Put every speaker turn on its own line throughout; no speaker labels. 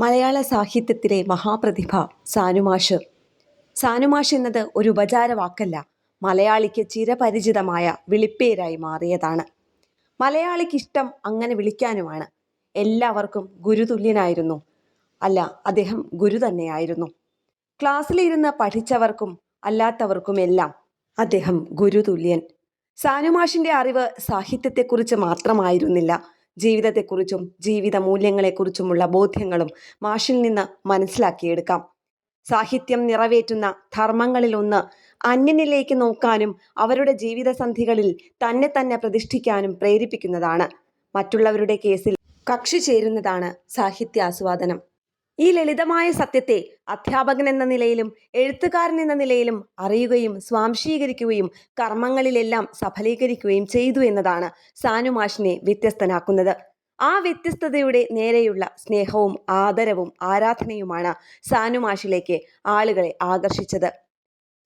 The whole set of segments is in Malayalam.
മലയാള സാഹിത്യത്തിലെ മഹാപ്രതിഭ സാനുമാഷ്. സാനുമാഷ് എന്നത് ഒരു ഉപചാര വാക്കല്ല മലയാളിക്ക് ചിരപരിചിതമായ വിളിപ്പേരായി മാറിയതാണ്. മലയാളിക്ക് ഇഷ്ടം അങ്ങനെ വിളിക്കാനുമാണ്. എല്ലാവർക്കും ഗുരുതുല്യനായിരുന്നു. അല്ല അദ്ദേഹം ഗുരു തന്നെയായിരുന്നു. ക്ലാസ്സിലിരുന്ന് പഠിച്ചവർക്കും അല്ലാത്തവർക്കുമെല്ലാം അദ്ദേഹം ഗുരുതുല്യൻ. സാനുമാഷിന്റെ അറിവ് സാഹിത്യത്തെക്കുറിച്ച് മാത്രമായിരുന്നില്ല ജീവിതത്തെക്കുറിച്ചും ജീവിത മൂല്യങ്ങളെക്കുറിച്ചുമുള്ള ബോധ്യങ്ങളും മാഷിൽ നിന്ന് മനസ്സിലാക്കിയെടുക്കാം. സാഹിത്യം നിറവേറ്റുന്ന ധർമ്മങ്ങളിലൊന്ന് അന്യനിലേക്ക് നോക്കാനും അവരുടെ ജീവിതസന്ധികളിൽ തന്നെ തന്നെ പ്രതിഷ്ഠിക്കാനും പ്രേരിപ്പിക്കുന്നതാണ്. മറ്റുള്ളവരുടെ കേസിൽ കക്ഷി ചേരുന്നതാണ് സാഹിത്യാസ്വാദനം. ഈ ലളിതമായ സത്യത്തെ അധ്യാപകൻ എന്ന നിലയിലും എഴുത്തുകാരൻ എന്ന നിലയിലും അറിയുകയും സ്വാംശീകരിക്കുകയും കർമ്മങ്ങളിലെല്ലാം സഫലീകരിക്കുകയും ചെയ്തു എന്നതാണ് സാനുമാഷിനെ വ്യത്യസ്തനാക്കുന്നത്. ആ വ്യത്യസ്തതയുടെ നേരെയുള്ള സ്നേഹവും ആദരവും ആരാധനയുമാണ് സാനുമാഷിലേക്ക് ആളുകളെ ആകർഷിച്ചത്.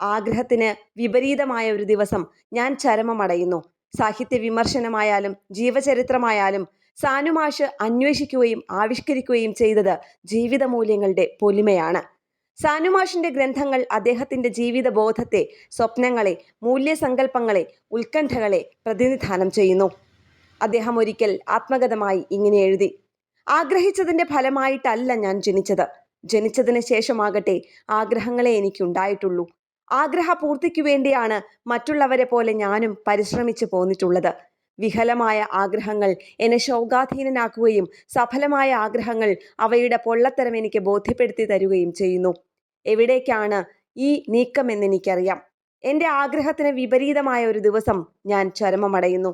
ആഗ്രഹത്തിന് വിപരീതമായ ഒരു ദിവസം ഞാൻ ചരമമടയുന്നു. സാഹിത്യ വിമർശനമായാലും ജീവചരിത്രമായാലും സാനുമാഷ് അന്വേഷിക്കുകയും ആവിഷ്കരിക്കുകയും ചെയ്തത് ജീവിതമൂല്യങ്ങളുടെ പൊലിമയാണ്. സാനുമാഷിന്റെ ഗ്രന്ഥങ്ങൾ അദ്ദേഹത്തിന്റെ ജീവിതബോധത്തെ സ്വപ്നങ്ങളെ മൂല്യസങ്കല്പങ്ങളെ ഉത്കണ്ഠകളെ പ്രതിനിധാനം ചെയ്യുന്നു. അദ്ദേഹം ഒരിക്കൽ ആത്മഗതമായി ഇങ്ങനെ എഴുതി ആഗ്രഹിച്ചതിന്റെ ഫലമായിട്ടല്ല ഞാൻ ജനിച്ചത്. ജനിച്ചതിന് ശേഷമാകട്ടെ ആഗ്രഹങ്ങളെ എനിക്കുണ്ടായിട്ടുള്ളൂ. ആഗ്രഹപൂർത്തിക്കു വേണ്ടിയാണ് മറ്റുള്ളവരെ പോലെ ഞാനും പരിശ്രമിച്ചു പോന്നിട്ടുള്ളത്. വിഹലമായ ആഗ്രഹങ്ങൾ എന്നെ ശോകാധീനനാക്കുകയും സഫലമായ ആഗ്രഹങ്ങൾ അവയുടെ പൊള്ളത്തരം എനിക്ക് ബോധ്യപ്പെടുത്തി തരുകയും ചെയ്യുന്നു. എവിടേക്കാണ് ഈ നീക്കമെന്ന് എനിക്കറിയാം. എന്റെ ആഗ്രഹത്തിന് വിപരീതമായ ഒരു ദിവസം ഞാൻ ചരമമടയുന്നു.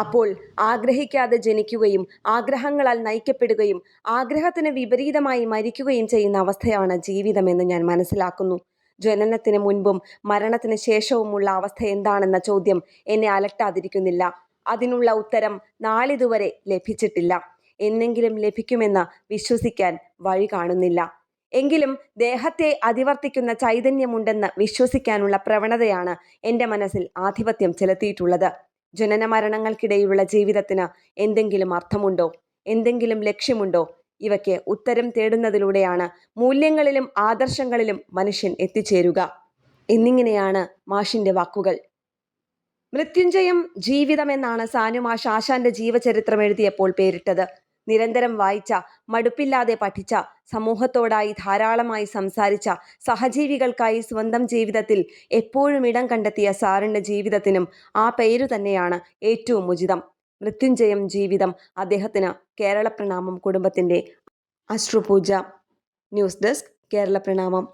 അപ്പോൾ ആഗ്രഹിക്കാതെ ജനിക്കുകയും ആഗ്രഹങ്ങളാൽ നയിക്കപ്പെടുകയും ആഗ്രഹത്തിന് വിപരീതമായി മരിക്കുകയും ചെയ്യുന്ന അവസ്ഥയാണ് ജീവിതമെന്ന് ഞാൻ മനസ്സിലാക്കുന്നു. ജനനത്തിന് മുൻപും മരണത്തിന് ശേഷവുമുള്ള അവസ്ഥ എന്താണെന്ന ചോദ്യം എന്നെ അലട്ടാതിരിക്കുന്നില്ല. അതിനുള്ള ഉത്തരം നാളിതുവരെ ലഭിച്ചിട്ടില്ല. എന്നെങ്കിലും ലഭിക്കുമെന്ന് വിശ്വസിക്കാൻ വഴി കാണുന്നില്ല. എങ്കിലും ദേഹത്തെ അതിവർത്തിക്കുന്ന ചൈതന്യമുണ്ടെന്ന് വിശ്വസിക്കാനുള്ള പ്രവണതയാണ് എന്റെ മനസ്സിൽ ആധിപത്യം ചെലുത്തിയിട്ടുള്ളത്. ജനന മരണങ്ങൾക്കിടയിലുള്ള ജീവിതത്തിന് എന്തെങ്കിലും അർത്ഥമുണ്ടോ? എന്തെങ്കിലും ലക്ഷ്യമുണ്ടോ? ഇവയ്ക്ക് ഉത്തരം തേടുന്നതിലൂടെയാണ് മൂല്യങ്ങളിലും ആദർശങ്ങളിലും മനുഷ്യൻ എത്തിച്ചേരുക. എന്നിങ്ങനെയാണ് മാഷിന്റെ വാക്കുകൾ. മൃത്യുഞ്ജയം ജീവിതം എന്നാണ് സാനുമാഷ് ശാശാന്റെ ജീവചരിത്രം എഴുതിയപ്പോൾ പേരിട്ടത്. നിരന്തരം വായിച്ച മടുപ്പില്ലാതെ പഠിച്ച സമൂഹത്തോടായി ധാരാളമായി സംസാരിച്ച സഹജീവികൾക്കായി സ്വന്തം ജീവിതത്തിൽ എപ്പോഴും ഇടം കണ്ടെത്തിയ സാറിന്റെ ജീവിതത്തിനും ആ പേരു തന്നെയാണ് ഏറ്റവും ഉചിതം. മൃത്യുഞ്ജയം ജീവിതം അദ്ദേഹത്തിന് കേരള പ്രണാമം കുടുംബത്തിന്റെ അശ്രുപൂജ. ന്യൂസ് ഡെസ്ക് കേരള പ്രണാമം